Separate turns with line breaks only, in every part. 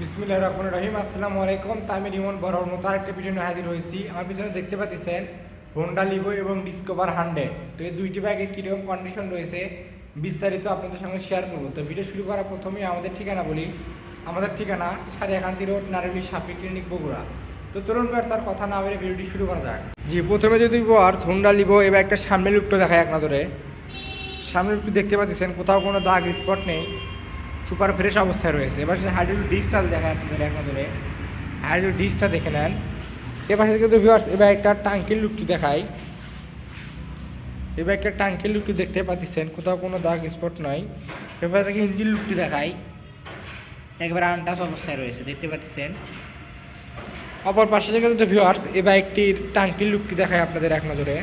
বিসমিল্লাহ রহমান রহিম। আসসালামু আলাইকুম। তামির ইমন বড় মতো আরেকটা ভিডিও নিয়ে হাজির হয়েছি। আমার পিছনে দেখতে পাচ্ছেন হোন্ডা লিভো এবং ডিসকভার হান্ড্রেড। তো এই দুইটি বাইকের কীরকম কন্ডিশন রয়েছে, বিস্তারিত আপনাদের সঙ্গে শেয়ার করব। তো ভিডিও শুরু করার প্রথমেই আমাদের ঠিকানা বলি। আমাদের ঠিকানা সাড়ে একান্তি রোড নারুলি সাপি ক্লিনিক, বগুড়া। তো চলুন তার কথা না বলে ভিডিওটি শুরু করা যাক। জি, প্রথমে যদি বর হোন্ডা লিভো এবার একটা সামনে লুকটা দেখায় এক নজরে। সামনে লুকটি দেখতে পাচ্ছেন, কোথাও কোনো দাগ স্পট নেই। সুপার ফ্রেশ অবস্থায় রয়েছে। এবার হাইড্রোল ডিসটা দেখায় আপনাদের এক নজরে হাইড্রোল ডিসটা দেখে নেন। এবার কিন্তু ভিউয়ার্স এবার একটা টাঙ্কির লুকটি দেখাই। এবার একটা টাঙ্কির লুকটি দেখতে পাচ্ছেন, কোথাও কোনো দাগ স্পট নয় এবার থেকে ইঞ্জিন লুকটি দেখাই। একবার আনটাস অবস্থায় রয়েছে, দেখতে পাচ্ছেন। অপর পাশে থেকে কিন্তু ভিউয়ার্স এই বাইকটির টাঙ্কির লুকটি দেখায় আপনাদের এক নজরে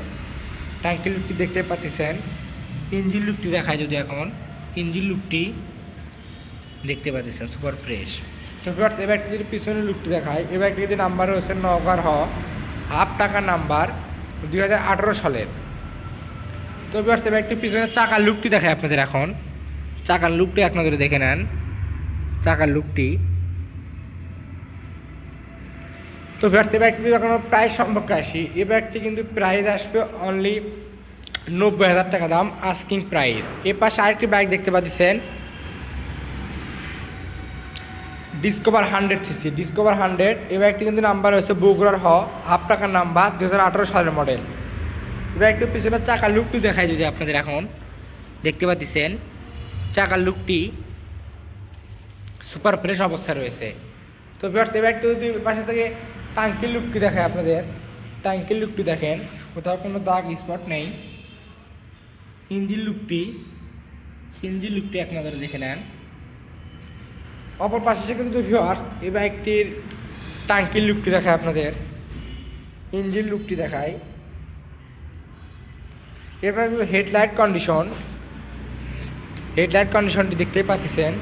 টাঙ্কির লুকটি দেখতে পাচ্ছেন। ইঞ্জিন লুকটি দেখায় যদি এখন। ইঞ্জিন লুকটি দেখতে পাচ্ছেন সুপার ফ্রেশ তো ভিউয়ার্স এই যদি পিছনে লুকটি দেখায় এই বাইকটি যদি নাম্বার রয়েছে নগার হ, হাফ টাকা নাম্বার দুই হাজার আঠারো সালের। তো ভিউয়ার্স এই বাইকটির পিছনে চাকার লুকটি দেখায় আপনাদের এখন। চাকার লুকটি নজরে দেখে নেন। চাকার লুকটি তো ভিউয়ার্স এই ব্যাগটি এখনও প্রাইস সম্পর্কে আসি। এই ব্যাগটি কিন্তু প্রাইস আসবে অনলি নব্বই হাজার টাকা দাম আস্কিং প্রাইস এ পাশে আরেকটি বাইক দেখতে পাচ্ছেন। Discover hundred CC Discover hundred এই বাইকটি কিন্তু নাম্বার হচ্ছে বগুড়ার হ, হাফ টাকার নাম্বার দু হাজার আঠারো সালের মডেল এই বাইকটির পিছনে চাকার লুকটি দেখায় যদি আপনাদের এখন। দেখতে পাচ্ছেন, চাকার লুকটি সুপার ফ্রেশ অবস্থায় রয়েছে। তো ভিউয়ার্স এই ব্যাগটি যদি পাশে থেকে টাঙ্কির লুকটি দেখায় আপনাদের। টাঙ্কির লুকটি দেখেন, কোথাও কোনো দাগ স্পট নেই। ইঞ্জিন লুকটি ইঞ্জিন লুকটি এক নজরে দেখে নেন। অপর পাশে থেকে যদি ভিউয়ার্স, এই বাইকটির টাঙ্কির লুকটি দেখায় আপনাদের। ইঞ্জিন লুকটি দেখায়। এবার হেডলাইট কন্ডিশন। হেডলাইট কন্ডিশনটি দেখতেই পাচ্ছেন।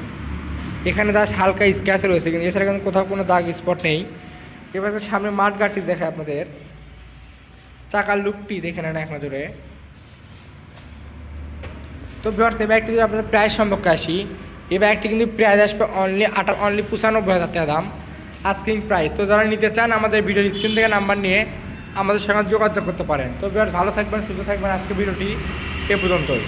এখানে জাস্ট হালকা স্ক্যাচ রয়েছে, কিন্তু এছাড়া কিন্তু কোথাও কোনো দাগ স্পট নেই। এবার সামনে মাঠ গাড়টি দেখায় আপনাদের। চাকার লুকটি দেখে নেন এক নজরে তো ভিউয়ার্স, এই ব্যাগটি যদি আপনাদের প্রায় সম্পর্কে আসি এই ব্যাগটি কিন্তু প্রাইস আসবে অনলি আটা অনলি পঁচানব্বই হাজার টাকা দাম। আস্কিং প্রাইস তো যারা নিতে চান আমাদের ভিডিওর স্ক্রিন থেকে নাম্বার নিয়ে আমাদের সঙ্গে যোগাযোগ করতে পারেন। তো ভালো থাকবেন, সুস্থ থাকবেন। আজকে ভিডিওটি এ পর্যন্তই।